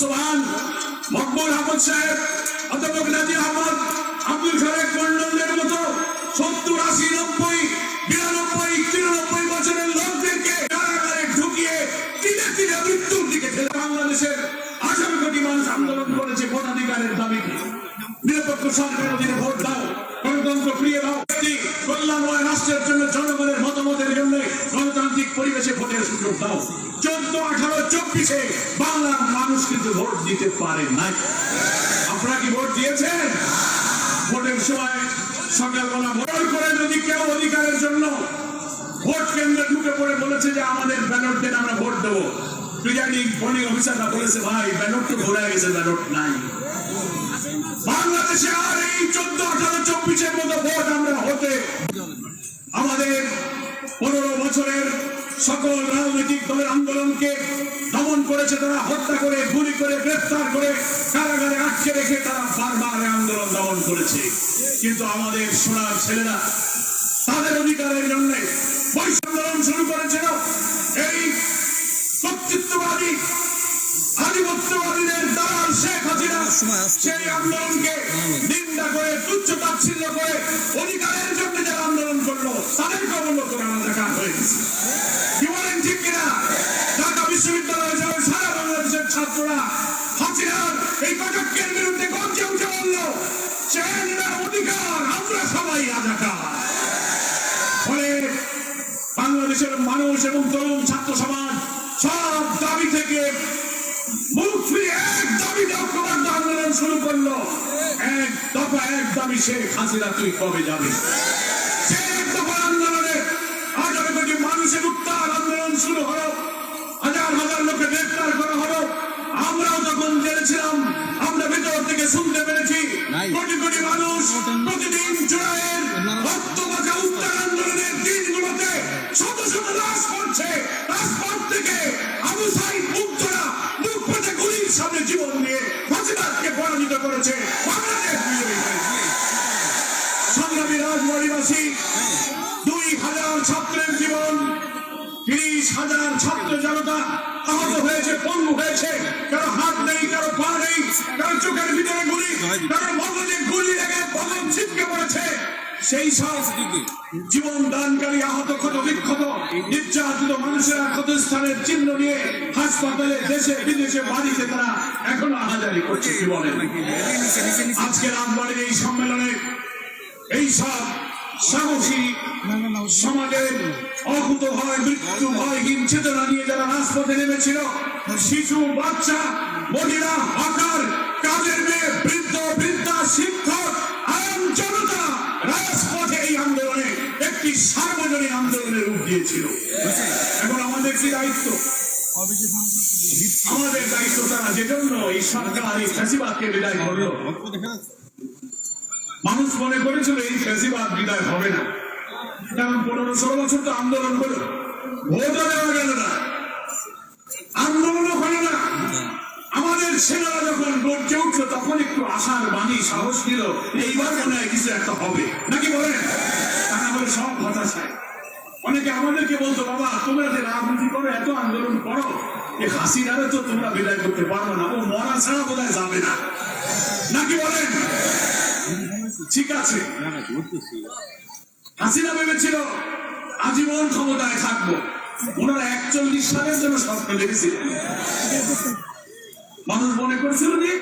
সোহান মকবুল আহমদ সাহেব, অধ্যাপক নাজি আহমদ, আব্দুল খালেক মন্ডলের মতো সত্তর আশি, নব্বই, বিরানব্বই, তিরানব্বই বছরের লোকদেরকে কারাগারে ঢুকিয়ে তিলে তিলে মৃত্যুর দিকে ঠেলে বাংলাদেশের আঠারো কোটি মানুষ আন্দোলন করেছে ভোটাধিকারের দাবিতে। নিরপেক্ষ সরকারের অধীনে ভোট দাও, গণতন্ত্র ফিরিয়ে দাও, কল্যাণময় রাষ্ট্রের জন্য জনগণের চোদ্দ, আঠারো, চব্বিশে বাংলার মানুষ কিন্তু ভোট দিতে পারে নাই। আপনারা কি ভোট দিয়েছেন? ভোটের সময় সকালবেলা ভোট করে যদি কেউ অধিকারের জন্য ভোট কেন্দ্রে ঢুকে পড়ে বলেছে যে আমাদের ব্যালট দেন আমরা ভোট দেবো। প্রিজাইডিং পোলিং অফিসাররা বলেছে, ভাই, ব্যালট তো ঘোরা গেছে, ব্যালট নাই। বাংলাদেশে আর এই চোদ্দ, আঠারো, চব্বিশের মতো ভোট আমরা হতে আমাদের পনেরো বছরের সকল রাজনৈতিক দলের আন্দোলনকে দমন করেছে তারা, হত্যা করে, গুলি করে, গ্রেফতার করে কারাগারে আটকে রেখে তারা বারবার আন্দোলন দমন করেছে। কিন্তু আমাদের সোনার ছেলেরা, তাদের অধিকারের জন্য বৈশ্ব আন্দোলন শুরু করেছিল। এই কর্তৃত্ববাদী, আধিপত্যবাদীদের দালাল শেখ হাসিনা সেই আন্দোলনকে নিন্দা করে, তুচ্ছ তাচ্ছিল্য করে অধিকারের জন্য যারা আন্দোলন করল তাদের কবল করে আমাদের কাজ হয়ে গেছে। ঠিক কিনা? ঢাকা বিশ্ববিদ্যালয় সহ সারা বাংলাদেশের ছাত্ররা। হাসিনার এই কটকের বিরুদ্ধে গঞ্জে উঠে বলল চেয়ারম্যানের অধিকার আমরা সবাই রাজাকার। ফলে বাংলাদেশের মানুষ এবং তরুণ ছাত্র সমাজ সব দাবি থেকে মুখ এক দাবি ঐক্যবদ্ধ আন্দোলন শুরু করল। এক দফা এক দাবি শেখ হাসিনা তুই কবে যাবি? এক দফা তখন জেনেছিলাম আমরা ভেতর থেকে শুনতে পেরেছি। কোটি কোটি মানুষ প্রতিদিন জুলাইয়ের রক্তমাখা উত্তাল আন্দোলনের দিনগুলোতে। শত শত লাশ পড়ছে রাজপথ থেকে আবু সাইদ মুখ পেতে গুলির সামনে জীবন দিয়ে ফাঁসিবাদকে পরাজিত করেছে। বাংলাদেশ সংগ্রামী রাজবাড়িবাসী দুই হাজার ছাত্রের জীবন তিরিশ হাজার ছাত্র জনতা হয়েছে কারও হাত নেই, কারও পা নেই, কারও চোখের ভিতরে গুলি, কারও মগজে গুলি লেগে ভগন ছিটকে পড়েছে। সেই সব জীবন দানকারী আহত ক্ষত বিক্ষত, নির্যাতিত মানুষেরা ক্ষতস্থানের চিহ্ন নিয়ে হাসপাতালে, দেশে, বিদেশে, বাড়িতে তারা এখনও আহাজারি করছে কি বলেন আজকে রাজবাড়ির এই সম্মেলনে এই সব সাহসী সমাজের অকুত ভয়, মৃত্যু ভয়হীন চেতনা নিয়ে যারা রাজপথে নেমেছিল, শিশু, বাচ্চা, মহিলা, হকার, কাজের মেয়ে, বৃদ্ধ, বৃদ্ধা, শিক্ষক আরাম জনতা রাজপথে এই আন্দোলনে একটি সার্বজনীন আন্দোলনের রূপ দিয়েছিল। এখন আমাদের কি দায়িত্ব? আমাদের দায়িত্ব তারা যেজন্য এই সরকার এই ফ্যাসিবাদকে বিদায় করল। মানুষ মনে করেছিল এই ফ্যাসিবাদ বিদায় হবে না। কারণ পনেরো ষোলো বছর তো আন্দোলন হলো। ভোটও দেওয়া গেল না। আন্দোলনও হলো না। আমাদের সেনারা যখন গর্জে উঠল তখন একটু আশার বাণী, সাহস দিল এইবার মনে হয় কিছু একটা হবে। নাকি বলেন? তা না হলে সব হতাশায় অনেকে আমাদেরকে বলতো, বাবা, তোমরা যে রাজনীতি করো, এত আন্দোলন করো এই হাসিনারে তো তোমরা বিদায় করতে পারো না। ও মরা ছাড়া বোধহয় যাবে না। নাকি বলেন? ঠিক আছে। হাসিনা ভেবেছিল আজীবন ক্ষমতায় থাকব। ওনারা একচল্লিশ সালের জন্য স্বপ্ন দেখেছিল মানুষ মনে করেছিল যে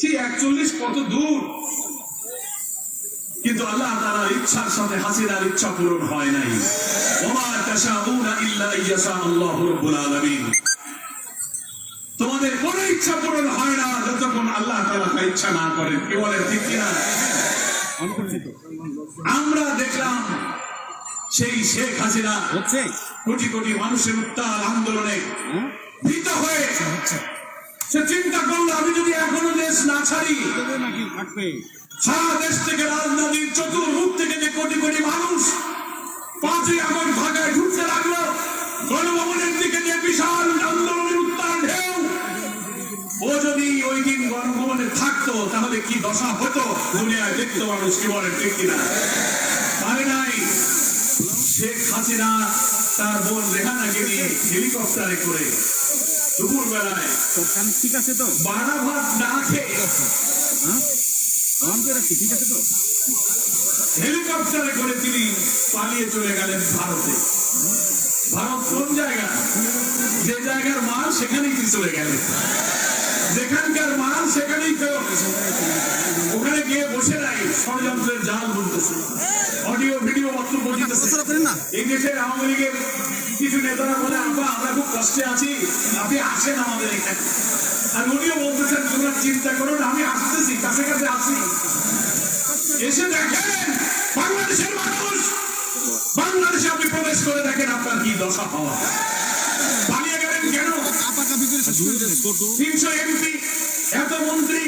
সেই একচল্লিশ কত দূর। কিন্তু আল্লাহ তাআলার ইচ্ছার সাথে হাসিনার ইচ্ছা পূরণ হয় নাই। তোমাদের কোনো ইচ্ছা পূরণ হয় না, যতক্ষণ আল্লাহ তাআলা তা ইচ্ছা না করেন। কি বলেন ঠিক কিনা? আমরা দেখলাম সেই শেখ হাসিনা হচ্ছে? কোটি কোটি মানুষের উত্তাল আন্দোলনে হ্যাঁ? ভীত হয়ে সে চিন্তা করল আমি যদি এখনও দেশ না ছাড়ি নাকি থাকবে। সারা দেশ থেকে রাজধানীর চতুর্মুখ থেকে যে কোটি কোটি মানুষ পাঁচই আগস্ট ঢাকায় ঢুকতে লাগল গণভবনের দিকে যে বিশাল আন্দোলনের উত্তাল ও যদি ওই দিন গণভবনে থাকতো তাহলে কি দশা হতো? দুনিয়ায় দেখতো মানুষ কি বলেন ঠিক কিনা? পারে নাই। শেখ হাসিনা তার বোন রেহানাকে নিয়ে হেলিকপ্টারে করে দুপুর বেলায় ঠিক আছে তো? বাড়া ভাত না খেয়ে। হ্যাঁ? ঠিক আছে তো? হেলিকপ্টারে করে তিনি পালিয়ে চলে গেলেন ভারতে। ভারত কোন জায়গা? যে জায়গার মাল সেখানেই তিনি চলে গেলেন। যেখানকার মাল সেখানেই ফেরত ওখানে গিয়ে বসে নাই। ষড়যন্ত্রের জাল বুনতেছে। অডিও ভিডিও বক্তব্য দিতেছে। এই দেশের আওয়ামী লীগের কিছু নেতারা বলে আপা আমরা খুব কষ্টে আছি। আপনি আসেন আমাদের এখানে। আর উনিও বলতেছেন তোমরা চিন্তা করুন আমি আসতেছি কাছে কাছে আসি এসে দেখেন বাংলাদেশের মানুষ বাংলাদেশে আপনি প্রবেশ করে দেখেন আপনার কি দশা হওয়া। তিনশো এমপি এত মন্ত্রী।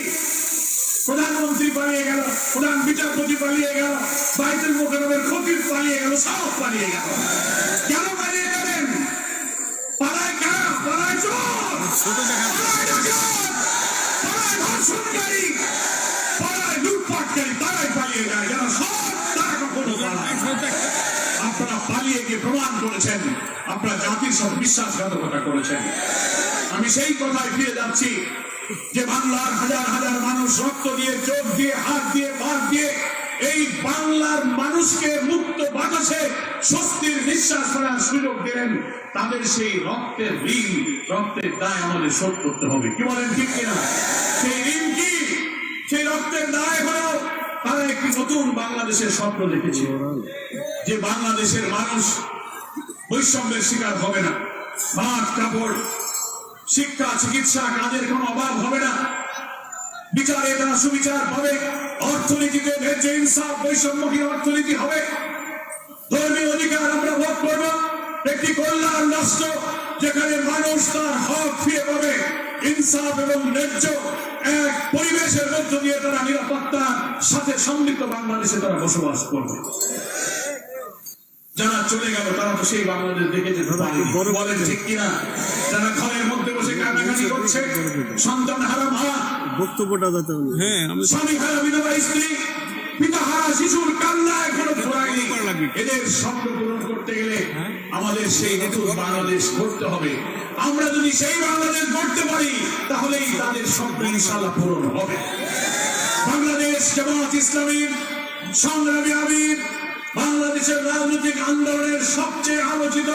প্রধানমন্ত্রী পালিয়ে গেল প্রধান বিচারপতি পালিয়ে গেল বাইতুল মোকারমের খতিব পালিয়ে গেল সব পালিয়ে গেল। কেন পালিয়ে গেলেন? পালায় কেন পালায় চোর পালায় ধর্ষণকারী। পালিয়ে প্রমাণ করেছেন। আপনারা জাতির সব বিশ্বাসঘাতকতা করেছেন। আমি সেই কথায় ফিরে যাচ্ছি যে বাংলার হাজার হাজার মানুষ রক্ত দিয়ে, চোখ দিয়ে, হাত দিয়ে বাদ দিয়ে এই বাংলার মানুষকে মুক্ত বাতাসে স্বস্তির নিঃশ্বাস ফেলার সুযোগ দিলেন। তাদের সেই রক্তের ঋণ, রক্তের দায় আমাদের শোধ করতে হবে। কি বলেন, ঠিক কিনা? সেই ঋণ কি? সেই রক্তের দায় হলো তারা একটি নতুন বাংলাদেশের স্বপ্ন দেখেছিল যে বাংলাদেশের মানুষ বৈষম্যের শিকার হবে না। ভাত কাপড়, শিক্ষা, চিকিৎসা কাজের কোনো অভাব হবে না। বিচারে তারা সুবিচার পাবে অর্থনীতিতে ন্যায্য ইনসাফ, বৈষম্যহীন অর্থনীতি হবে। ধর্মীয় অধিকার আমরা ভোগ করব। একটি কল্যাণ রাষ্ট্র যেখানে মানুষ তার হক ফিরে পাবে। ইনসাফ এবং ন্যায্য এক পরিবেশের মধ্য দিয়ে তারা নিরাপত্তার সাথে সমৃদ্ধ বাংলাদেশে তারা বসবাস করবে। যারা চলে গেল তারা তো সেই বাংলাদেশ দেখে যেতে বলেন ঠিক কিনা? যারা ঘরের মধ্যে বসে কান্নাকাটি করছে সন্তান হারা মা বক্তব্যটা হ্যাঁ স্বামী হারা বিধবা স্ত্রী পিতা হারা শিশুর কান্না এখনও ধরায়নি এদের স্বপ্ন পূরণ করতে গেলে আমাদের সেই নতুন বাংলাদেশ করতে হবে। আমরা যদি সেই বাংলাদেশ গড়তে পারি তাহলেই তাদের স্বপ্ন ইনশাল্লাহ পূরণ হবে। বাংলাদেশ জামাত ইসলামীর সংগ্রামী আমির বাংলাদেশের রাজনৈতিক আন্দোলনের সবচেয়ে আলোচিত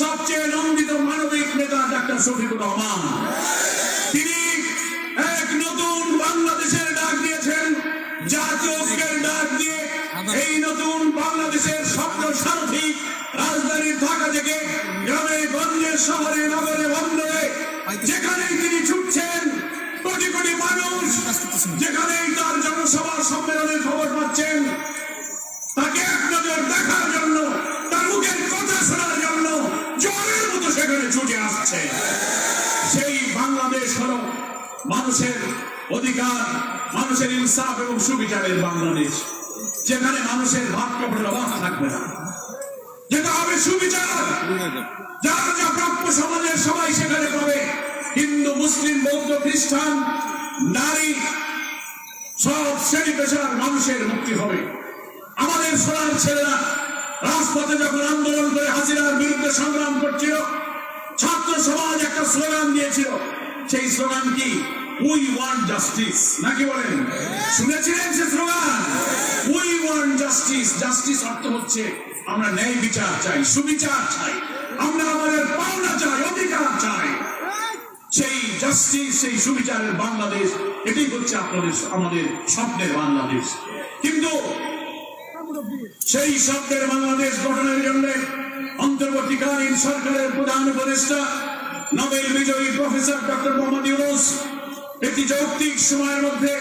সবচেয়ে নন্দিত মানবিক নেতা ডাক্তার শফিকুর রহমান। তিনি বাংলাদেশের স্বপ্ন সারথী রাজধানী ঢাকা থেকে গ্রামে, গঞ্জে, শহরে, নগরে, বন্দরে যেখানেই তিনি ছুটছেন, কোটি কোটি মানুষ যেখানেই তার জনসভা সম্মেলনের খবর পাচ্ছেন, তাকে এক নজর দেখার জন্য, তার মুখের কথা শোনার জন্য জ্বরের মতো সেখানে ছুটে আসছে। সেই বাংলাদেশ হলো মানুষের অধিকার, মানুষের ইনসাফ এবং সুবিচারের বাংলাদেশ। যেখানে মানুষের ভাত কাপড়ের অভাব থাকবে না। যেটা হবে সুবিচার। যার যা প্রাপ্য সমাজের সবাই সেখানে পাবে। হিন্দু মুসলিম বৌদ্ধ খ্রিস্টান নারী সব শ্রেণি পেশার মানুষের মুক্তি হবে। আমাদের সোনার ছেলেরা রাজপথে যখন আন্দোলন করে হাসিনার বিরুদ্ধে সংগ্রাম করছিল ছাত্র সমাজ একটা স্লোগান দিয়েছিল। সেই স্লোগান কি? উই ওয়ান্ট জাস্টিস নাকি বলেন? শুনেছিলেন সে slogan? We want justice justice অর্থ হচ্ছে আমরা ন্যায় বিচার চাই, সুবিচার চাই, আমরা আমাদের পাওনা চাই, অধিকার চাই। সেই জাস্টিস সেই সুবিচারের বাংলাদেশ হচ্ছে আপনাদের, আমাদের স্বপ্নের বাংলাদেশ। কিন্তু সেই স্বপ্নের বাংলাদেশ গঠনের জন্য অন্তর্বর্তীকালীন সরকারের প্রধান উপদেষ্টা, নোবেল বিজয়ী প্রফেসর ডক্টর মোহাম্মদ ইউনুস একটি যৌক্তিক সময়ের মধ্যে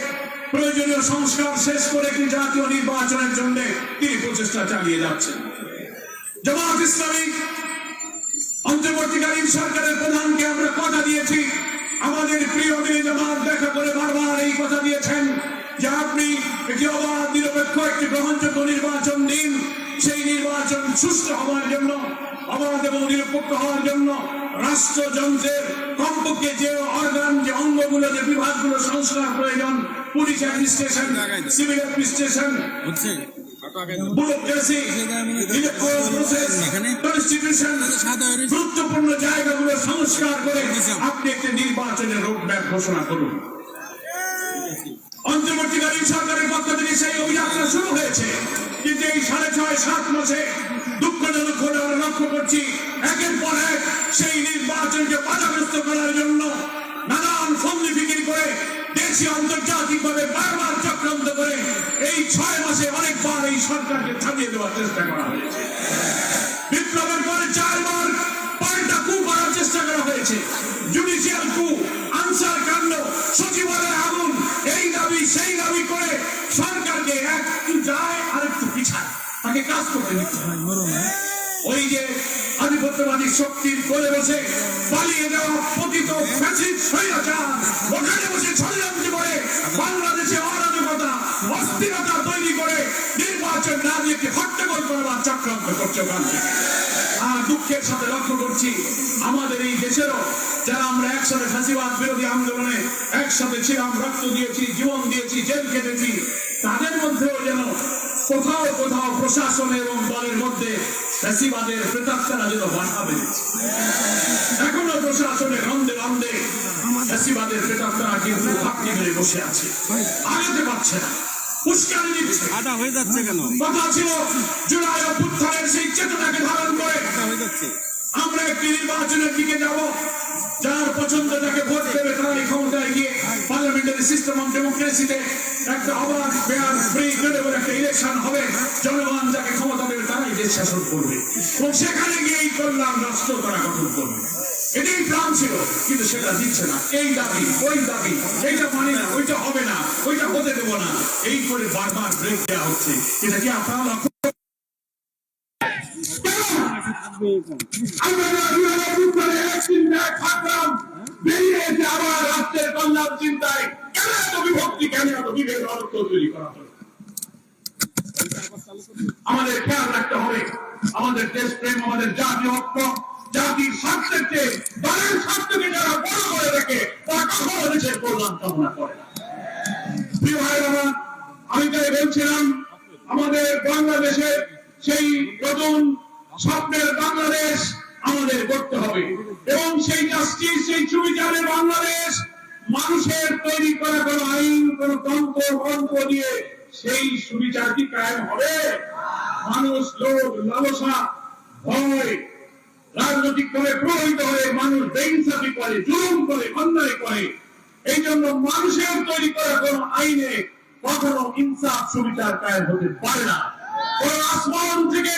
প্রয়োজনীয় সংস্কার শেষ করে একটি জাতীয় নির্বাচনের জন্য তিনি প্রচেষ্টা চালিয়ে যাচ্ছেন। জামাত ইসলামী অন্তর্বর্তীকালীন সরকারের প্রধানকে আমরা কথা দিয়েছি। আমাদের প্রিয় জামাত দেখা করে বারবার এই কথা দিয়েছেন যে আপনি একটি অবাধ, নিরপেক্ষ একটি গ্রহণযোগ্য নির্বাচন দিন। সেই নির্বাচন সুস্থ হওয়ার জন্য, অবাধ এবং নিরপেক্ষ হওয়ার জন্য রাষ্ট্রযন্ত্রের কমপক্ষে যে অর্গান যে অঙ্গগুলো যে বিভাগগুলো সংস্কার প্রয়োজন পুলিশ অ্যাডমিনিস্ট্রেশন সিভিল অ্যাডমিনিস্ট্রেশন গুরুত্বপূর্ণ জায়গাগুলো সংস্কার করে আপনি একটি নির্বাচনের রোডম্যাপ ঘোষণা করুন। অন্তর্বর্তীকালীন সরকারের পক্ষ থেকে সেই অভিযাত্রা শুরু হয়েছে। কিন্তু এই সাড়ে ছয় সাত মাসে দুঃখজনক হলে আমরা লক্ষ্য করছি। একের পর এক সেই নির্বাচনকে বাধাগ্রস্ত করার জন্য নানান ফন্দি ফিকির করে দেশীয় আন্তর্জাতিক ভাবে বারবার চক্রান্ত করে এই ছয় মাসে অনেকবার এই সরকারকে থামিয়ে দেওয়ার চেষ্টা করা হয়েছে। বিপ্লবের পরে চারবার পাল্টা কু করার চেষ্টা করা হয়েছে। জুডিশিয়াল কু, আনসার কাণ্ড, সচিবালয় আগুন, এই দাবি, সেই দাবি করে সরকারকে একটু যায় আর একটু পিছায়। তাকে কাজ করতে দিতে হয়। ওই যে আধিপত্যবাদী শক্তির কোলে বসে পালিয়ে যাওয়া পতিত ফ্যাসিস্ট স্বৈরাচার, ওখানে বসে ষড়যন্ত্র করে বাংলাদেশে অরাজকতা, অস্থিরতা তৈরি করে নির্বাচন না দিয়ে হট্টগোল করবার চক্রান্ত করছে ওখান আর দুঃখের সাথে লক্ষ্য করছি, আমাদের এই দেশেরও যারা আমরা একসাথে ফাঁসিবাদ বিরোধী আন্দোলনে একসাথে ছিলাম, রক্ত দিয়েছি, জীবন দিয়েছি, জেল কেটেছি তাদের মধ্যেও যেন কোথাও কোথাও প্রশাসন এবং দলের মধ্যে ফ্যাসিবাদের প্রেতাত্মারা যেন বাধা বেড়েছে এখনও প্রশাসনে রন্ধে রন্ধে ফ্যাসিবাদের প্রেতাত্মারা কিন্তু ঘাপটি মেরে বসে আছে। আগাতে পারছে না। উস্কানি দিচ্ছে। আটা হয়ে যাচ্ছে কেন? কথা ছিল জুলাই অভ্যুত্থানের সেই চেতনাকে ধারণ করে। হয়ে যাচ্ছে। আমরা একটি নির্বাচনের দিকে যাব। যার পছন্দ যাকে ভোট দেবে, তারাই ক্ষমতায় গিয়ে পার্লামেন্টারি সিস্টেম অফ ডেমোক্রেসিতে একটা অবাধ ফেয়ার ফ্রি ক্রেডিবল একটা ইলেকশন হবে। জনগণ যাকে ক্ষমতা দেবে, তারাই দেশ শাসন করবে। এবং সেখানে গিয়ে এই কল্যাণ রাষ্ট্র তারা গঠন করবে। এটাই প্ল্যান ছিল, কিন্তু সেটা দিচ্ছে না। এই দাবি, ওই দাবি, এইটা মানি না, ওইটা হবে না, ওইটা হতে দেবো না। এই করে বারবার ব্রেক দেওয়া হচ্ছে। এটা কি আপনারা হলো? আমাদের খেয়াল রাখতে হবে, আমাদের দেশপ্রেম, আমাদের জাতীয় ঐক্য, জাতির স্বার্থের চেয়ে দলের স্বার্থকে যারা বড় করে রাখে, তারা কখনো দেশের কল্যাণ কামনা করে না। প্রিয় ভাইরা আমি তাই বলছিলাম, আমাদের বাংলাদেশের সেই নতুন স্বপ্নের বাংলাদেশ আমাদের করতে হবে। এবং সেই জাস্টিস সেই সুবিচারের বাংলাদেশ, মানুষের তৈরি করা কোন আইন, কোন তন্ত্র, মন্ত্র দিয়ে সেই সুবিচার কি হবে। মানুষ লোক লালসা, ভয়, রাজনৈতিক করে প্রভাবিত হয়ে মানুষ বেইনসাফি করে, জুলুম করে, অন্যায় করে। এই জন্য মানুষের তৈরি করা কোন আইনে কখনো ইনসাফ, সুবিচার কায়েম হতে পারে না। কোন আসমান থেকে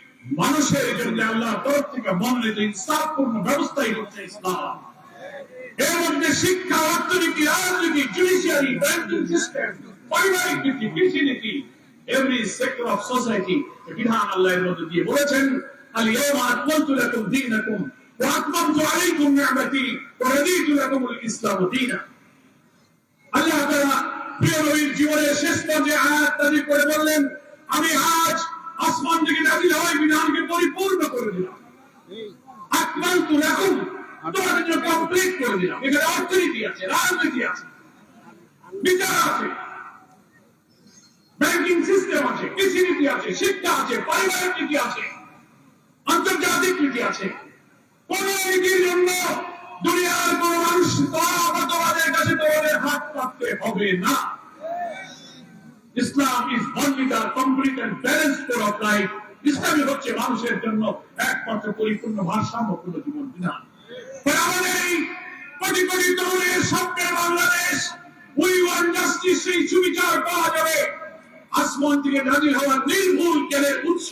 মানুষের জন্য আল্লাহর তরফ থেকে মনোনীত ইনসাফপূর্ণ ব্যবস্থাই হচ্ছে ইসলাম। এর মধ্যে শিক্ষা, অর্থনীতি, রাজনীতি জুডিশিয়ারি ব্যাংকিং সিস্টেম পারিবারিক নীতি কৃষি নীতি এভরি সেক্টর অফ সোসাইটি বিধান আল্লাহর মধ্যে দিয়ে বলেছেন লাকুম দীনাকুম ওয়া আতমামতু আলাইকুম নি'মাতি ওয়া রাদিতু লাকুমুল ইসলাম দীনা। আল্লাহ তাআলা প্রিয় নবীর জীবনের শেষ পর্যায়ে আয়াত করে বললেন, আমি আজ আসমান থেকে নাযিল হওয়া এই বিধানকে পরিপূর্ণ করে দিলাম। আকমালতু লাকুম তোমাদের জন্য কমপ্লিট করে দিলাম। এখানে অর্থনীতি আছে রাজনীতি আছে বিচার আছে ব্যাংকিং সিস্টেম আছে কৃষিনীতি আছে শিক্ষা আছে পারিবারিক নীতি আছে আন্তর্জাতিক নীতি আছে। কোন নীতির জন্য দুনিয়ার কোন মানুষ তোমাদের কাছে তোমাদের হাত পাততে হবে না। Islam is only complete and balance code of life ইসলামই হচ্ছে মানুষের জন্য একমাত্র পরিপূর্ণ ভারসাম্যপূর্ণ জীবন বিধান কোটি কোটি তরুণের স্বপ্নের বাংলাদেশ উই ওয়ান জাস্টিস সুবিচার পাওয়া যাবে। আসমান থেকে নাজির হওয়া নির্ভুল জ্ঞানের উৎস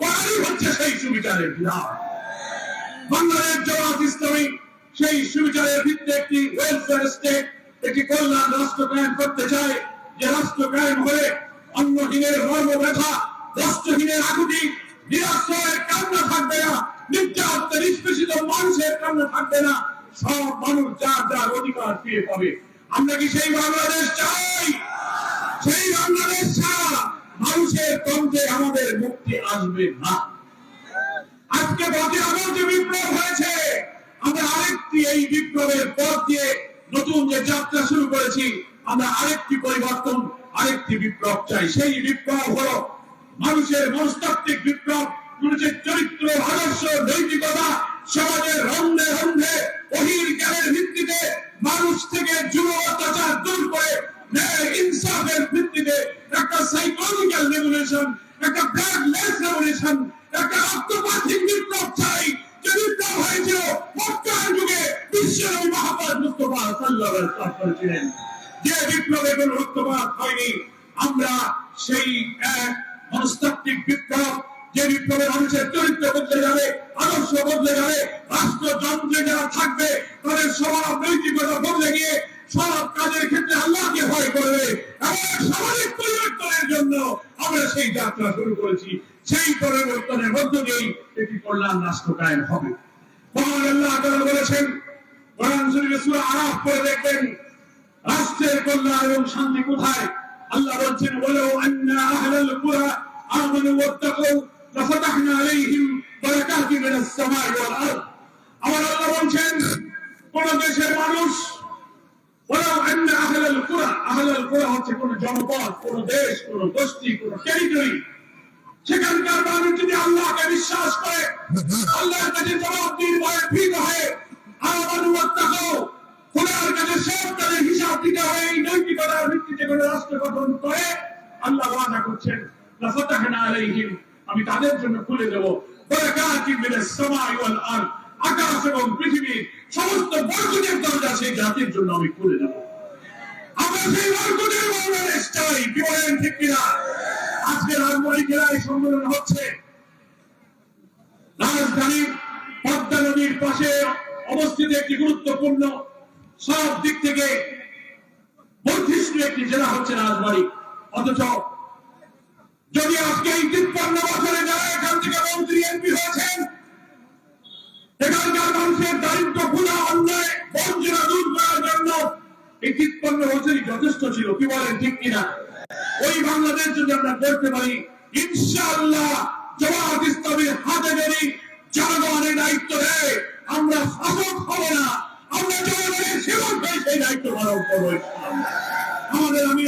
কোরআনই হচ্ছে সেই সুবিচারের বিধান? বাংলাদেশ ইসলামী, সেই সুবিচারের একটি ওয়েলফেয়ার স্টেট একটি কল্যাণ রাষ্ট্র কায়েম করতে চায়। যে রাষ্ট্র কায়েম হলে অন্নহীনের মর্ম ব্যথা রাষ্ট্রহীনের আকুতি নিরাশ্রয়ের কান্না থাকবে না নির্যাতিত নিষ্পেষিত মানুষের কান্না থাকবে না। সব মানুষ যার যার অধিকার ফিরে পাবে। আমরা কি সেই বাংলাদেশ চাই? সেই বাংলাদেশ ছাড়া মানুষের কণ্ঠে আমাদের মুক্তি আসবে না। আজকে বাকি আগর যে বিপ্লব হয়েছে, আমরা আরেকটি এই বিপ্লবের পথ দিয়ে নতুন যে যাত্রা শুরু করেছি আমরা আরেকটি পরিবর্তন, আরেকটি বিপ্লব চাই। সেই বিপ্লব হলো মানুষের মনস্তাত্ত্বিক বিপ্লব, মানুষের চরিত্র, আদর্শ, নৈতিকতা, সমাজের রন্ধে রন্ধে বহির জ্ঞানের ভিত্তিতে মানুষ থেকে যুব অত্যাচার দূর করে ন্যায়, ইনসাফের ভিত্তিতে একটা সাইকোলজিক্যাল রেভলিউশন একটা ব্লাডলেস রেভলিউশন একটা রক্তপাতিক বিপ্লব চাই। যে বিপ্লব হয়েছিল যুগে বিশ্বের মহাপাত মুস্তফা ওয়াসাল্লাম করেছিলেন। যে বিপ্লবে কোনো রক্তপাত হয়নি, আমরা সেই এক মনস্তাত্ত্বিক বিপ্লব যে বিপ্লবে মানুষের চরিত্র বদলে যাবে, আদর্শ বদলে যাবে রাষ্ট্রযন্ত্রে যারা থাকবে, তাদের স্বভাব, নৈতিকতা বদলে গিয়ে সব কাজের ক্ষেত্রে আল্লাহকে ভয় করবে। এবং সামাজিক পরিবর্তনের জন্য আমরা সেই যাত্রা শুরু করেছি। সেই পরিবর্তনের মধ্য দিয়েই একটি কল্যাণ রাষ্ট্র কায়েম হবে। মহান আল্লাহ বলেছেন, কোরআন শরীফে সূরা আরাফ পড়ে দেখবেন রাষ্ট্রের কল্যাণ এবং শান্তি কোথায়? আল্লাহ বলছেন বলেও আন্না আহলাল কুরা আমানু ওয়াত্তাকু আলাইহিম মিনাস সামাই ওয়াল আরদ। আমার আল্লাহ বলছেন, কোন দেশের মানুষ আন্না আহলাল কুরা আহলাল কুরা হচ্ছে কোন জনপদ, কোন দেশ, কোন বস্তি কোন টেরিটরি সেখানকার মানুষ যদি আল্লাহকে বিশ্বাস করে, আল্লাহর কাছে ভয়ে ভীত হয়ে আমানু ওয়াত্তাকু খোদার কাছে সব তাদের হিসাব দিতে হয়, এই নৈতিকতার ভিত্তিতে করে রাষ্ট্র গঠন করে আল্লাহ ওয়াদা করছেন। লাফাতাহনা আলাইহিম, আমি তাদের জন্য খুলে দেব। বারাকাতিন মিনাস সামাই ওয়াল আরদ, আকাশ এবং পৃথিবীর সমস্ত বরকতের দরজা সেই জাতির জন্য আমি খুলে দেব। আমরা সেই বরকতের বাংলাদেশ চাই, কি ঠিক কিনা? আজকে রাজবাড়ী জেলায় সম্মেলন হচ্ছে। রাজধানী পদ্মা নদীর পাশে অবস্থিত একটি গুরুত্বপূর্ণ সব দিক থেকে বর্ধিষ্ণু একটি জেলা হচ্ছে রাজবাড়ী। অথচ যদি আজকে এই তিপ্পান্ন বছরে যারা এখান থেকে মন্ত্রী, এমপি হয়েছেন, এখানকার মানুষের দারিদ্র ক্ষুধা অন্যায়, বঞ্চনা দূর করার জন্য এই তিপ্পান্ন বছরই যথেষ্ট ছিল, কি বলেন, ঠিক কিনা? ওই বাংলাদেশ যদি আমরা করতে পারি, ইনশাআল্লাহ জমাত ইসলামের হাতে যদি জনগণের দায়িত্ব দেয় আমরা শাসক হব না আমরা জনগণের সেবক হয়ে সেই দায়িত্ব পালন করব ইনশাআল্লাহ। আমাদের আমি এই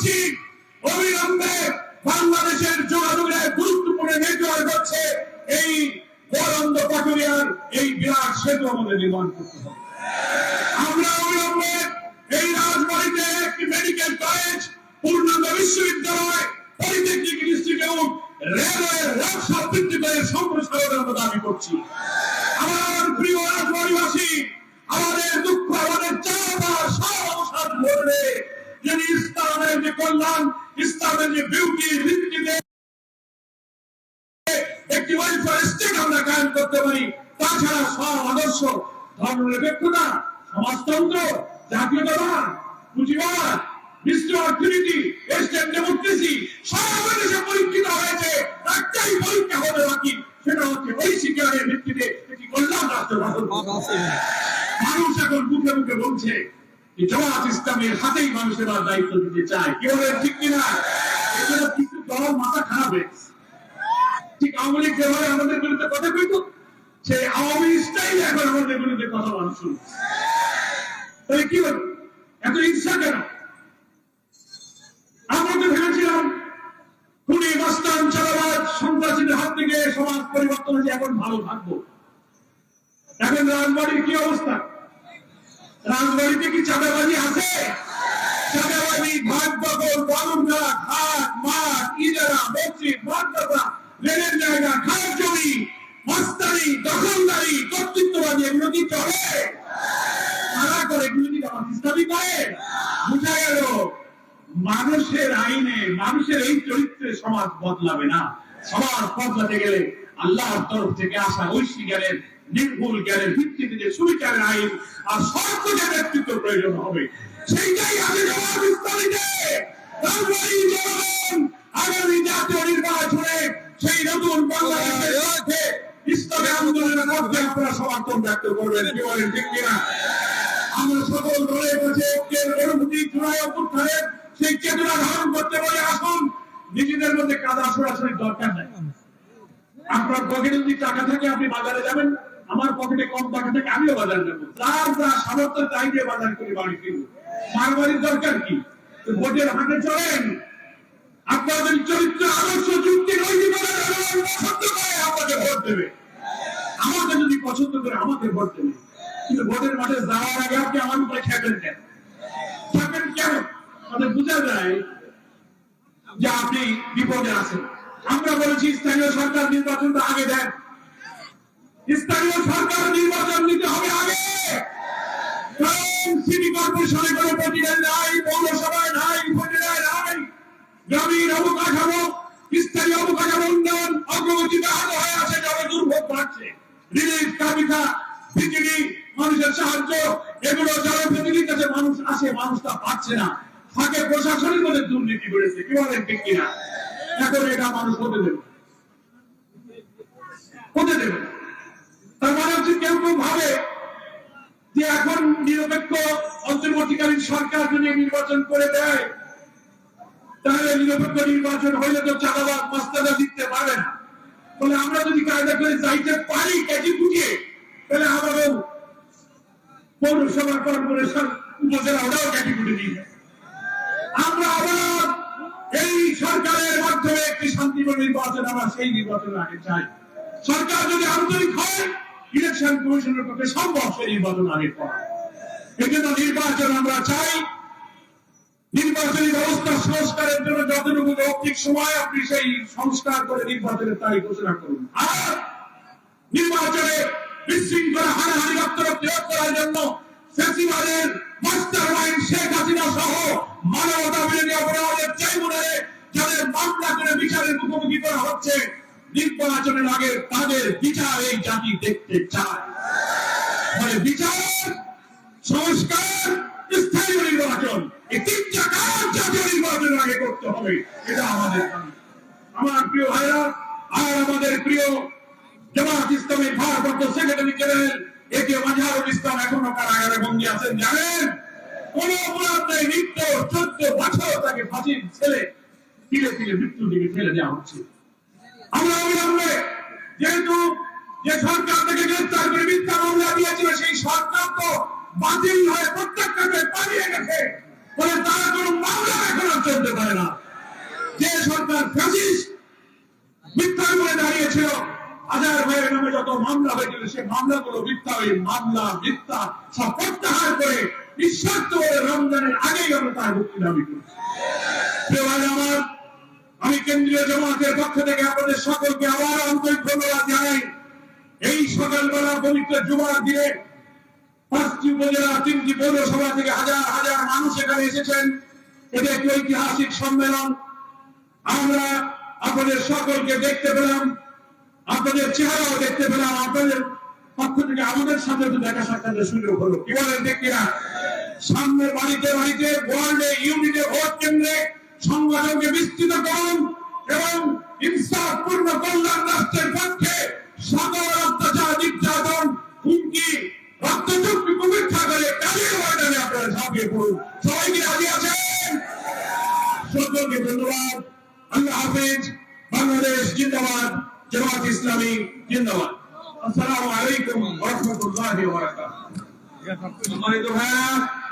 করছি অবিলম্বে বাংলাদেশের যোগাযোগের গুরুত্বপূর্ণ নেটওয়ার্ক হচ্ছে এই বরন্দ পাটুরিয়ার এই বিরাট সেতু আমাদের নির্মাণ করতে হবে। মানুষ এখন মুখে মুখে বলছে জমাত ইসলামের হাতেই মানুষ এবার দায়িত্ব দিতে চায়। কি বলে ঠিক কিনা? এগুলো কিছু দল মাথা খারাপ হয়েছে ঠিক আওয়ামী লীগ যেভাবে আমাদের বিরুদ্ধে কথা কইতো, সেই আওয়ামী স্টাইল এখন আমাদের বিরুদ্ধে কথা বলা তাহলে কি হলো? এত ইচ্ছা কেন? আমরা তো ভেবেছিলাম, খুনি মাস্তান চালাবাদ সন্ত্রাসীদের হাত থেকে সমাজ পরিবর্তন হয়েছে এখন ভালো থাকব। এখন রাজবাড়ির কি অবস্থা? রাজবাড়িতে কি চাঁদাবাজি আছে? চাঁদাবাজি ভাগ বকল হাট, মাঠ, ইজারা জায়গা জমি দখলদারি, কর্তৃত্ববাদী, এগুলো কি চলে? তারা করে, এগুলো কি করে? বুঝা গেল, মানুষের আইনে, মানুষের এই চরিত্রে সমাজ বদলাবে না। সবার বদলাতে গেলে আল্লাহর তরফ থেকে আসা ঐশী গেলেন নির্ভুল জ্ঞানের ভিত্তিতে যে সুবিচারের আইন আর সর্বজা নেতৃত্ব প্রয়োজন হবে, সেইটাই আমি জবাব জনগণ আগামী জাতীয় নির্বাচনে সেই নতুন বাংলাদেশের লক্ষ্যে ইসলামী আন্দোলনের মধ্যে আপনারা সমর্থন ব্যক্ত করবেন, কি বলেন, ঠিক কিনা? আমরা সকল দলের কাছে ঐক্যের অনুভূতি চূড়ায় সেই চেতনা ধারণ করতে বলে আসুন, নিজেদের মধ্যে কাদা সরাসরি দরকার নাই। আপনার পকেটে যদি টাকা থাকে, আপনি বাজারে যাবেন। আমার পকেটে কম টাকা থাকে, আমিও বাজারে যাব যার যা সামর্থ্য, তাই দিয়ে বাজার করে বাড়ি ফিরবো। মারবাড়ির দরকার কি? ভোটের হাতে চলেন। আপনার যদি চরিত্র, আদর্শ যুক্তি পছন্দ করে আপনাকে ভোট দেবে। আমাকে যদি পছন্দ করে, আমাকে ভোট দেবে। কিন্তু ভোটের মাঠে যাওয়ার আগে আপনি আমার উপরে খেপেন কেন? খেপেন কেন? তাদের বোঝা যায় যে আপনি বিপদে আছেন। আমরা বলেছি, স্থানীয় সরকার নির্বাচনটা আগে দেন। স্থানীয় সরকার নির্বাচন নিতে হবে আগে। সিটি কর্পোরেশনে কোনো প্রতিনিধি নাই, পৌরসভায় নাই উপজেলায় নাই। গ্রামীণ অবকাঠামো, স্থানীয় অবকাঠামো উন্নয়ন অগ্রগতি ব্যাহত হয়ে আছে, যারা দুর্ভোগ বাড়ছে রিলিফ কাবিকা বিজেপি, মানুষের সাহায্য, এগুলো জনপ্রতিনিধির কাছে মানুষ আসে মানুষ তা পাচ্ছে না। ফাঁকে প্রশাসনের মধ্যে দুর্নীতি বেড়েছে, কি বলেন ঠিক কিনা? এখন এটা মানুষ হতে দেবে হতে দেবে না। তার মানে হচ্ছে কেউ কেউ ভাবে যে এখন নিরপেক্ষ অন্তর্বর্তীকালীন সরকার যদি নির্বাচন করে দেয়, তাহলে নিরপেক্ষ নির্বাচন হইলে তো চাঁদাবাদ মাস্তাদা জিততে পারে না। আমরা যদি কায়দা করে যাইতে পারি কেজি বুঝিয়ে তাহলে আমারও পৌরসভা কর্পোরেশন উপজেলা ওরাও বুঝে দিয়ে আমরা আবার এই সরকারের মাধ্যমে একটি শান্তিপূর্ণ নির্বাচন, আমরা সেই নির্বাচন আগে চাই। সরকার যদি আন্তরিক হয় ইলেকশন কমিশনের পক্ষে সম্ভব সেই নির্বাচন আগে করা। এজন্য নির্বাচন আমরা চাই। নির্বাচনী ব্যবস্থা সংস্কারের জন্য যতটুকু যৌক্তিক সময় আপনি সেই সংস্কার করে নির্বাচনের তারিখ ঘোষণা করুন। আর নির্বাচনে বিশৃঙ্খলা হানাহানি রক্তরক্ত রোধ করার জন্য ফ্যাসিবাদের মাস্টার মাইন্ড শেখ হাসিনা সহ মানবতা বিরোধী অপরাধের ট্রাইব্যুনালে যাদের মামলা করে বিচারের মুখোমুখি করা হচ্ছে নির্বাচনের আগে তাদের বিচার এই জাতি দেখতে চায়। বিচার, সংস্কার স্থানীয় নির্বাচন জাতীয় নির্বাচনের আগে করতে হবে, এটা আমাদের আমার প্রিয় ভাইরা, আর আমাদের প্রিয় জামাত ইসলামের ভারপ্রাপ্ত secretary general A K Majharul Islam এখনও কারাগারে বন্দী আছেন, জানেন? কোন অপরাধ নেই নিত্য চোদ্দ বছর তাকে ফাঁসির ছেলে তিলে তিলে মৃত্যুর দিকে ফেলে দেওয়া হচ্ছে। আমরা অবিলম্বে যেহেতু যে সরকার থেকে গ্রেফতার করে মিথ্যা মামলা দিয়েছিল, সেই সরকার তো বাতিল হয়ে প্রত্যেকটাকে পালিয়ে গেছে। ফলে তারা কোনো মামলা এখন চলতে পারে না। যে সরকার ফ্যাসিস্ট মিথ্যা করে দাঁড়িয়েছিল হাজার ভাইয়ের নামে যত মামলা হয়েছিল সে মামলাগুলো মিথ্যা, ওই নিঃস্বার্থ রমজানের আগেই আমরা তার মুক্তি দাবি করেছি। আমার আমি কেন্দ্রীয় জামাতের পক্ষ থেকে আপনাদের সকলকে আবার আন্তরিক ধন্যবাদ জানাই। এই সকালবেলা পবিত্র জুমার দিনে পাঁচটি উপজেলা তিনটি পৌরসভা থেকে হাজার হাজার মানুষ এখানে এসেছেন। এটা একটি ঐতিহাসিক সম্মেলন। আমরা আপনাদের সকলকে দেখতে পেলাম, আপনাদের চেহারাও দেখতে পেলাম, আপনাদের পক্ষ থেকে আমাদের সাথে তো দেখা সাক্ষাতের সুযোগ হলো কি বলেন দেখি না সামনে বাড়িতে বাড়িতে, ওয়ার্ল্ডে, ইউনিটে, ভোট কেন্দ্রে সংগঠনকে বিস্তৃত করুন এবং ইনসাফপূর্ণ কল্যাণ রাষ্ট্রের পক্ষে সকল অত্যাচার, নির্যাতন, হুমকি, রক্তচুক্তি কুমিক্ষা করে ময়দানে আপনারা ঝাঁপিয়ে পড়ুন। সবাই কি রাজি আছেন? সকলকে ধন্যবাদ। আল্লাহ হাফিজ। বাংলাদেশ জিন্দাবাদ। জামাত ইসলামী জিন্দাবাদ। আসসালামু আলাইকুম ওয়া রাহমাতুল্লাহি ওয়া বারাকাতুহু। সম্মানিত ভাইরা